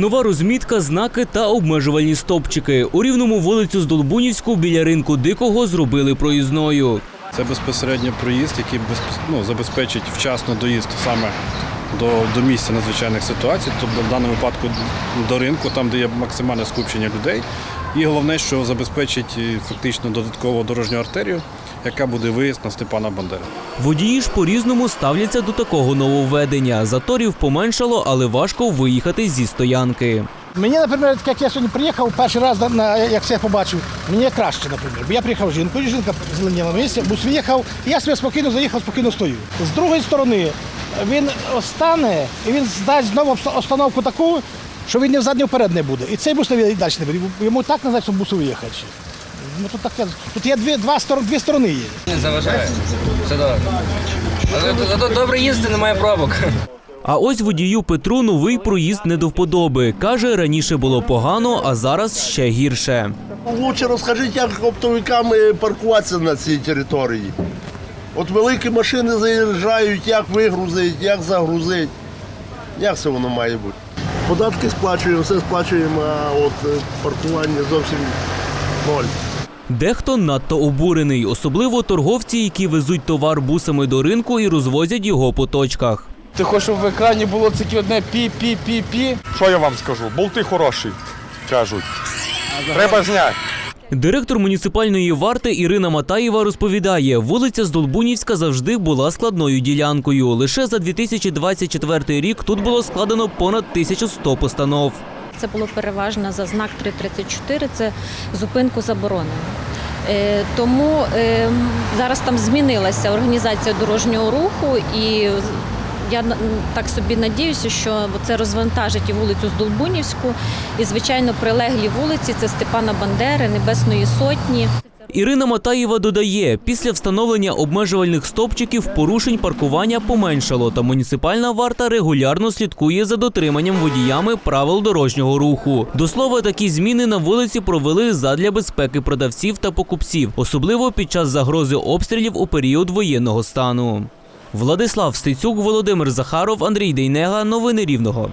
Нова розмітка, знаки та обмежувальні стопчики. У рівному вулицю з Долбунівську біля ринку Дикого зробили проїзною. Це безпосередньо проїзд, який ну, забезпечить вчасно доїзд саме до, до місця надзвичайних ситуацій, тобто в даному випадку до ринку, там, де є максимальне скупчення людей. І головне, що забезпечить е, фактично додаткову дорожню артерію, яка буде виїзд на Степана Бандери. Водії ж по-різному ставляться до такого нововведення. Заторів поменшало, але важко виїхати зі стоянки. Мені, наприклад, як я сьогодні приїхав перший раз, на- як це побачив, мені краще, наприклад. Бо я приїхав з жінкою, жінка зеленіла на місці, бус виїхав, і я собі спокійно заїхав, спокійно стою. З другої сторони, він стане і він здасть знову обста- установку таку, що він ні взад, ні вперед не буде. І цей бус не далі не буде. Йому так не знає, що бусу виїхати. Ну, тут, таке, тут є дві, два сторони, дві сторони є. Не заважає. Все добре. Зато добре їздити, немає пробок. А ось водію Петру новий проїзд не до вподоби. Каже, раніше було погано, а зараз ще гірше. Лучше розкажіть, як оптовикам паркуватися на цій території. От великі машини заїжджають, як вигрузить, як загрузить. Як це воно має бути? Податки сплачуємо, все сплачуємо, а от е, паркування зовсім ноль. Дехто надто обурений, особливо торговці, які везуть товар бусами до ринку і розвозять його по точках. Ти хочеш, щоб в екрані було тільки одне пі-пі-пі-пі. Що я вам скажу? Болти хороші, кажуть. Треба зняти. Директор муніципальної варти Ірина Матаєва розповідає, вулиця Здолбунівська завжди була складною ділянкою. Лише за 2024 рік тут було складено понад 1100 постанов. Це було переважно за знак 334, це зупинку заборонено. Е, Тому е, зараз там змінилася організація дорожнього руху, і я так собі надіюся, що це розвантажить і вулицю Здолбунівську, і звичайно прилеглі вулиці це Степана Бандери, Небесної Сотні. Ірина Матаєва додає, після встановлення обмежувальних стопчиків порушень паркування поменшало, та муніципальна варта регулярно слідкує за дотриманням водіями правил дорожнього руху. До слова, такі зміни на вулиці провели задля безпеки продавців та покупців, особливо під час загрози обстрілів у період воєнного стану. Владислав Стецюк, Володимир Захаров, Андрій Дейнега. Новини Рівного.